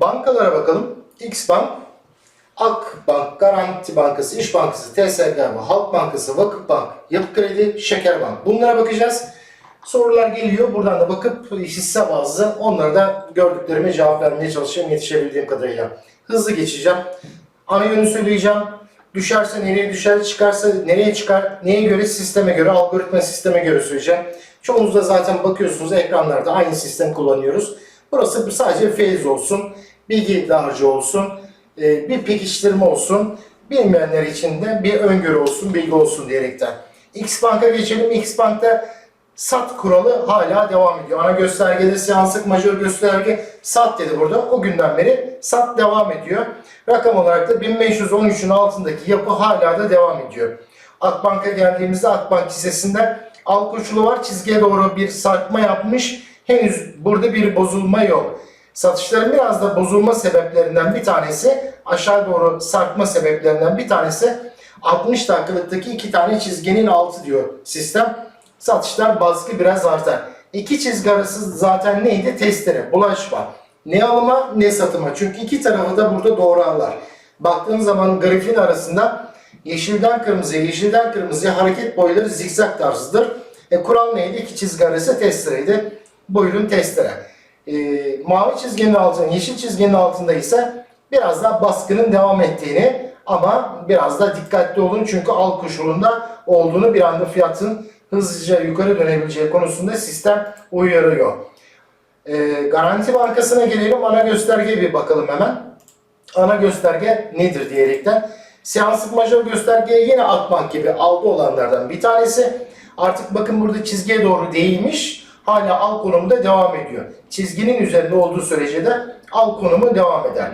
Bankalara bakalım. X Bank, Akbank, Garanti Bankası, İş Bankası, TSG, Halk Bankası, Vakıf Bank, Yapı Kredi, Şeker Bank. Bunlara bakacağız. Sorular geliyor. Buradan da bakıp hisse bazlı onlara da gördüklerime cevap vermeye çalışacağım yetişebildiğim kadarıyla. Hızlı geçeceğim. Ana yönü söyleyeceğim. Düşerse nereye düşer, çıkarsa nereye çıkar, neye göre, sisteme göre, algoritma sisteme göre söyleyeceğim. Çoğunuz da zaten bakıyorsunuz ekranlarda aynı sistem kullanıyoruz. Burası sadece feyiz olsun, bilgi dağarcığı olsun, e, bir pekiştirme olsun, bilmeyenler için de bir öngörü olsun, bilgi olsun diyerekten. X Bank'a geçelim. X Bank'ta sat kuralı hala devam ediyor. Ana göstergede seanslık majör gösterge sat dedi burada. O günden beri sat devam ediyor. Rakam olarak da 1513'ün altındaki yapı hala da devam ediyor. Akbank'a geldiğimizde Akbank hissesinde al koşulu var. Çizgiye doğru bir sarkma yapmış. Henüz burada bir bozulma yok. Satışların biraz da bozulma sebeplerinden bir tanesi aşağı doğru sarkma sebeplerinden bir tanesi 60 dakikalıktaki iki tane çizginin altı diyor sistem. Satışlar baskı biraz artar. İki çizgi arası zaten neydi? Testere, bulaşma. Ne alıma ne satıma. Çünkü iki tarafı da burada doğru alır. Baktığın zaman grafiğin arasında yeşilden kırmızıya, yeşilden kırmızıya hareket boyları zikzak tarzıdır. E, kural neydi? İki çizgi arası testereydi. Buyurun testere. E, mavi çizginin altında, yeşil çizginin altında ise biraz daha baskının devam ettiğini ama biraz da dikkatli olun çünkü al koşulunda olduğunu bir anda fiyatın hızlıca yukarı dönebileceği konusunda sistem uyarıyor. E, Garanti Bankası'na gelelim. Ana göstergeye bir bakalım hemen. Ana gösterge nedir diyerekten. Seanslık majör göstergeye yine Akbank gibi aldı olanlardan bir tanesi. Artık bakın burada çizgiye doğru değilmiş. Hala al konumunda devam ediyor. Çizginin üzerinde olduğu sürece de al konumu devam eder.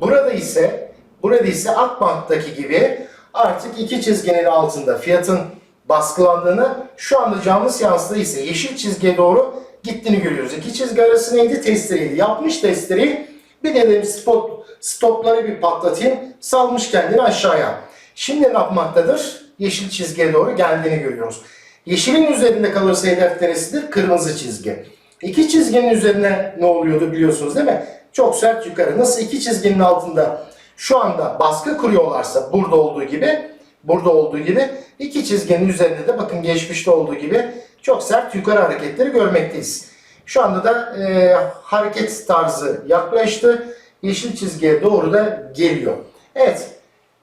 Burada ise burada ise Akbank'taki gibi artık iki çizginin altında fiyatın baskılandığını şu anda canlı seansında ise yeşil çizgiye doğru gittiğini görüyoruz. İki çizgi arası neydi? Testereydi. Yapmış testereyi. Bir de dedim spot, stopları bir patlatayım. Salmış kendini aşağıya. Şimdi ne yapmaktadır? Yeşil çizgiye doğru geldiğini görüyoruz. Yeşilin üzerinde kalırsa hedef neresidir? Kırmızı çizgi. İki çizginin üzerine ne oluyordu biliyorsunuz değil mi? Çok sert yukarı. Nasıl iki çizginin altında şu anda baskı kuruyorlarsa burada olduğu gibi burada olduğu gibi iki çizginin üzerinde de bakın geçmişte olduğu gibi çok sert yukarı hareketleri görmekteyiz. Şu anda da e, hareket tarzı yaklaştı. Yeşil çizgiye doğru da geliyor. Evet.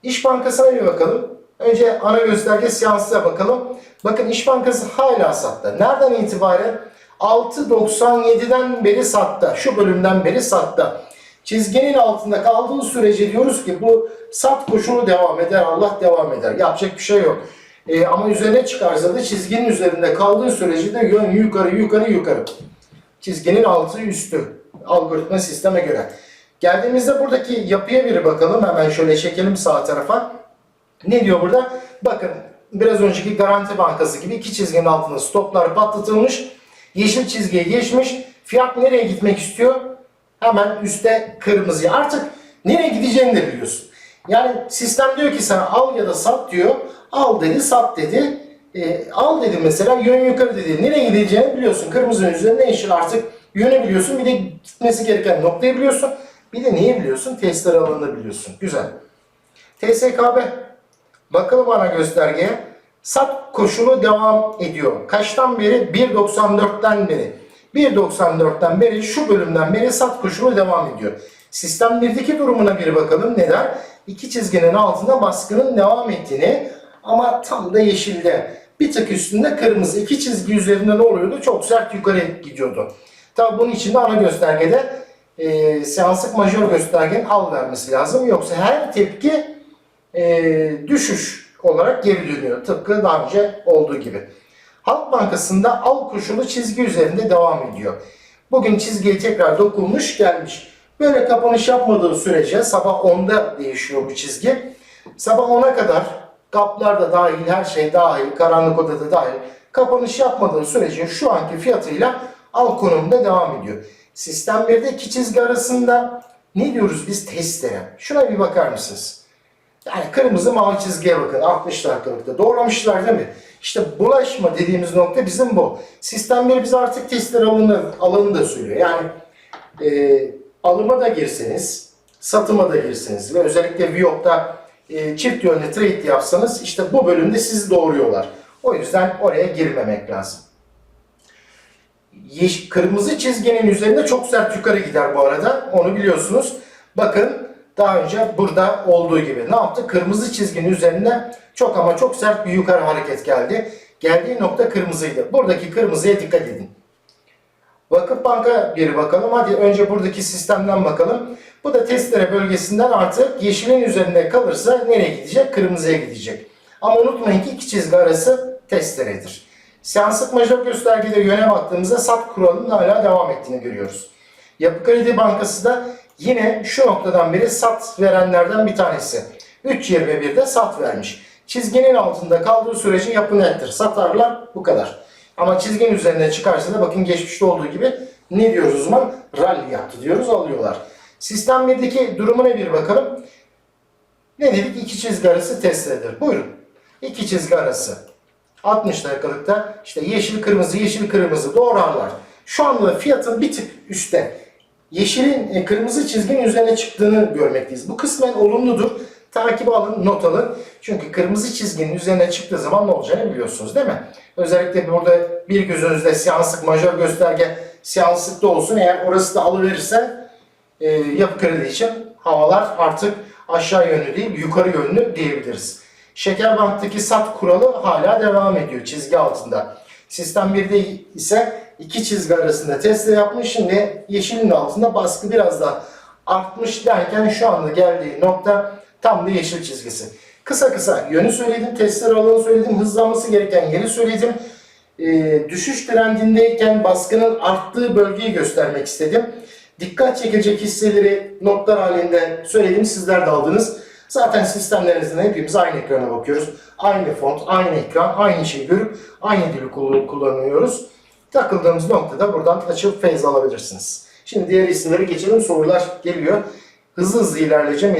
İş Bankası'na bir bakalım. Önce ana gösterge seansına bakalım. Bakın İş Bankası hala sattı. Nereden itibaren? 6.97'den beri sattı. Şu bölümden beri sattı. Çizginin altında kaldığı sürece diyoruz ki bu sat koşulu devam eder, Allah devam eder. Yapacak bir şey yok. E, ama üzerine çıkarsa da çizginin üzerinde kaldığı sürece de yön yukarı yukarı yukarı. Çizginin altı üstü. Algoritma sisteme göre. Geldiğimizde buradaki yapıya bir bakalım. Hemen şöyle çekelim sağ tarafa. Ne diyor burada? Bakın biraz önceki Garanti Bankası gibi iki çizginin altında stoplar patlatılmış. Yeşil çizgiye geçmiş. Fiyat nereye gitmek istiyor? Hemen üstte kırmızıya. Artık nereye gideceğini de biliyorsun. Yani sistem diyor ki sana al ya da sat diyor. Al dedi, sat dedi. E, al dedi mesela yön yukarı dedi. Nereye gideceğini biliyorsun. Kırmızının üzerinde yeşil artık yönü biliyorsun. Bir de gitmesi gereken noktayı biliyorsun. Bir de neyi biliyorsun? Testler alanını biliyorsun. Güzel. TSKB. Bakalım bana göstergeye. Sat koşulu devam ediyor. Kaçtan beri? 1.94'ten beri. 1.94'ten beri şu bölümden beri sat koşulu devam ediyor. Sistem 1'deki durumuna bir bakalım. Neden? İki çizginin altında baskının devam ettiğini ama tam da yeşilde. Bir tık üstünde kırmızı. iki çizgi üzerinde ne oluyordu? Çok sert yukarı gidiyordu. Tabi bunun için de ana göstergede e, seanslık majör göstergenin al vermesi lazım. Yoksa her tepki e, düşüş olarak geri dönüyor. Tıpkı daha önce olduğu gibi. Halk Bankası'nda al koşulu çizgi üzerinde devam ediyor. Bugün çizgiye tekrar dokunmuş gelmiş. Böyle kapanış yapmadığı sürece sabah 10'da değişiyor bu çizgi. Sabah 10'a kadar kaplar da dahil, her şey dahil, karanlık odada dahil kapanış yapmadığı sürece şu anki fiyatıyla al konumda devam ediyor. Sistem 1'de iki çizgi arasında ne diyoruz biz testere? Şuna bir bakar mısınız? Yani kırmızı mavi çizgiye bakın 60 dakikalıkta. Doğramışlar değil mi? İşte bulaşma dediğimiz nokta bizim bu. Sistem 1 bize artık testler alanı, alanı da söylüyor. Yani e, alıma da girseniz, satıma da girseniz ve özellikle Viyop'ta e, çift yönlü trade yapsanız işte bu bölümde sizi doğuruyorlar. O yüzden oraya girmemek lazım. Yeş- kırmızı çizginin üzerinde çok sert yukarı gider bu arada. Onu biliyorsunuz. Bakın daha önce burada olduğu gibi ne yaptı? Kırmızı çizginin üzerinde çok ama çok sert bir yukarı hareket geldi. Geldiği nokta kırmızıydı. Buradaki kırmızıya dikkat edin. Vakıf Bank'a bir bakalım. Hadi önce buradaki sistemden bakalım. Bu da testere bölgesinden artık yeşilin üzerinde kalırsa nereye gidecek? Kırmızıya gidecek. Ama unutmayın ki iki çizgi arası testeredir. Seanslık majör göstergede yöne baktığımızda SAT kuralının hala devam ettiğini görüyoruz. Yapı Kredi Bankası da yine şu noktadan beri SAT verenlerden bir tanesi. 3.21'de SAT vermiş. Çizginin altında kaldığı sürece yapı nettir. Satarlar bu kadar. Ama çizginin üzerine çıkarsa da bakın geçmişte olduğu gibi ne diyoruz o zaman? Rally yaptı diyoruz alıyorlar. Sistem 1'deki durumuna bir bakalım. Ne dedik? İki çizgi arası testeredir. Buyurun. İki çizgi arası. 60 dakikalıkta işte yeşil kırmızı yeşil kırmızı doğrarlar. Şu anda fiyatın bir tık üstte. Yeşilin e, kırmızı çizginin üzerine çıktığını görmekteyiz. Bu kısmen olumludur. Takibi alın, not alın. Çünkü kırmızı çizginin üzerine çıktığı zaman ne olacağını biliyorsunuz değil mi? Özellikle burada bir gözünüzde seanslık majör gösterge seanslıkta olsun. Eğer orası da alıverirse e, yapı kredi için havalar artık aşağı yönlü değil yukarı yönlü diyebiliriz. Şekerbank'taki sat kuralı hala devam ediyor çizgi altında. Sistem 1'de ise iki çizgi arasında testi yapmış. Şimdi yeşilin altında baskı biraz daha artmış derken şu anda geldiği nokta tam da yeşil çizgisi. Kısa kısa yönü söyledim, testleri alanı söyledim, hızlanması gereken yeri söyledim. Ee, düşüş trendindeyken baskının arttığı bölgeyi göstermek istedim. Dikkat çekecek hisseleri notlar halinde söyledim, sizler de aldınız. Zaten sistemlerinizde hepimiz aynı ekrana bakıyoruz. Aynı font, aynı ekran, aynı şeyi görüp aynı dili kullan- kullanıyoruz. Takıldığımız noktada buradan açıp feyz alabilirsiniz. Şimdi diğer isimleri geçelim. Sorular geliyor. Hızlı hızlı ilerleyeceğim.